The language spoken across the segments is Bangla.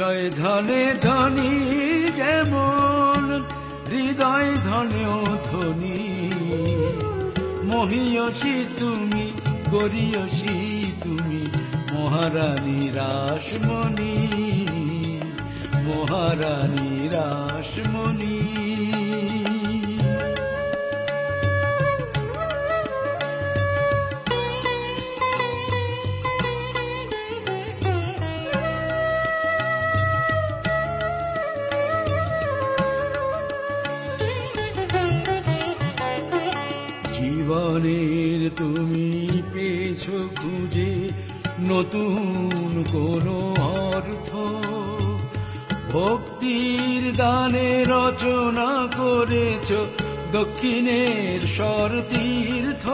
বিষয় ধনে ধনী যেমন, হৃদয় ধনেও ধনী। মহিয়সী তুমি, গরিয়সী তুমি, মহারানী রাসমণি মহারানী রাসমণি। জীবনের তুমি পেয়েছ খুঁজে নতুন কোন অর্থ। ভক্তির দানে রচনা করেছ দক্ষিণের স্বর তীর্থ।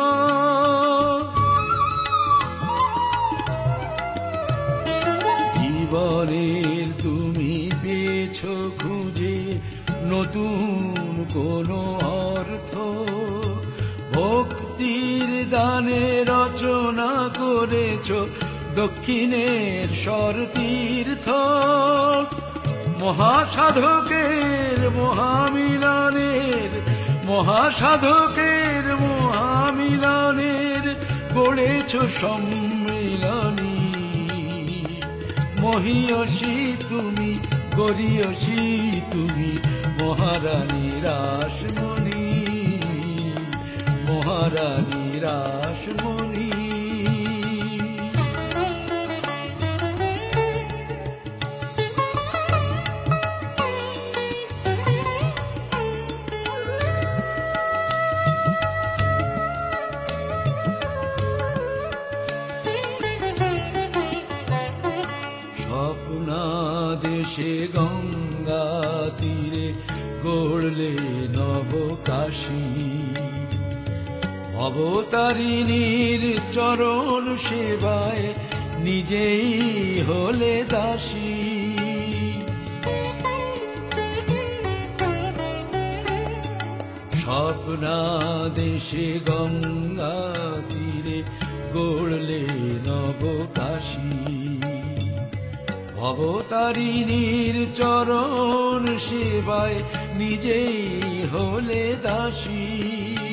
জীবনের তুমি পেয়েছ খুঁজে নতুন কোন দানে রচনা করেছ, দক্ষিণের স্বর তীর্থ মহাসাধকের মহামিলনের মহাসাধকের মহামিলনের গড়েছ সম্মিলনী। মহিয়সী তুমি, গরিয়সী তুমি, মহারানী রাসমণি। মহারানী রাসমণি স্বপ্নাদেশে গঙ্গা তীরে গড়লে নবকাশী অবতারিণীর চরণ সেবায় নিজেই হলে দাসী। স্বপ্নাদেশে গঙ্গা তীরে গড়লে নবকাশী। অবতারিণীর চরণ সেবায় নিজেই হলে দাসী।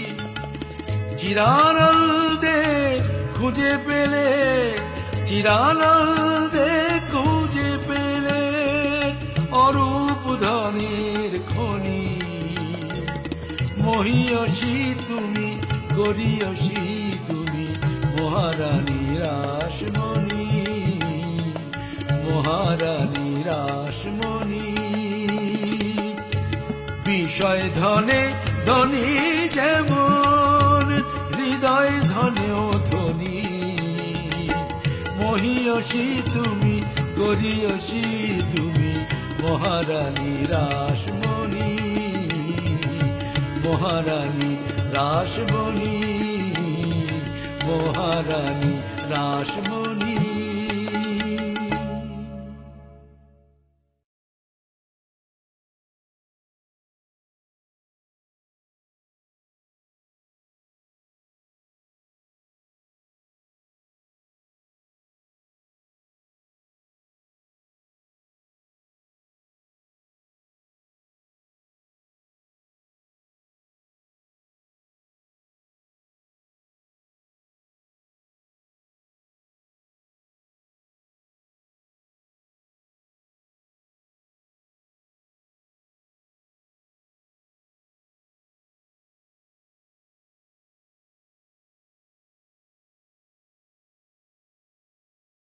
চিরানন্দে খুঁজে পেলে, চিরানন্দে খুঁজে পেলে অরূপ ধনের খনি। মহিয়সী তুমি, গরিয়সী তুমি, মহারানী রাসমণি মহারানী রাসমণি। বিষয় ধনে ধনী যেমন হৃদয় ধনেও ধনী। মহিয়সী তুমি করিয়সি তুমি মহারানী রাসমণি মহারানী রাসমণি মহারানী রাসমণি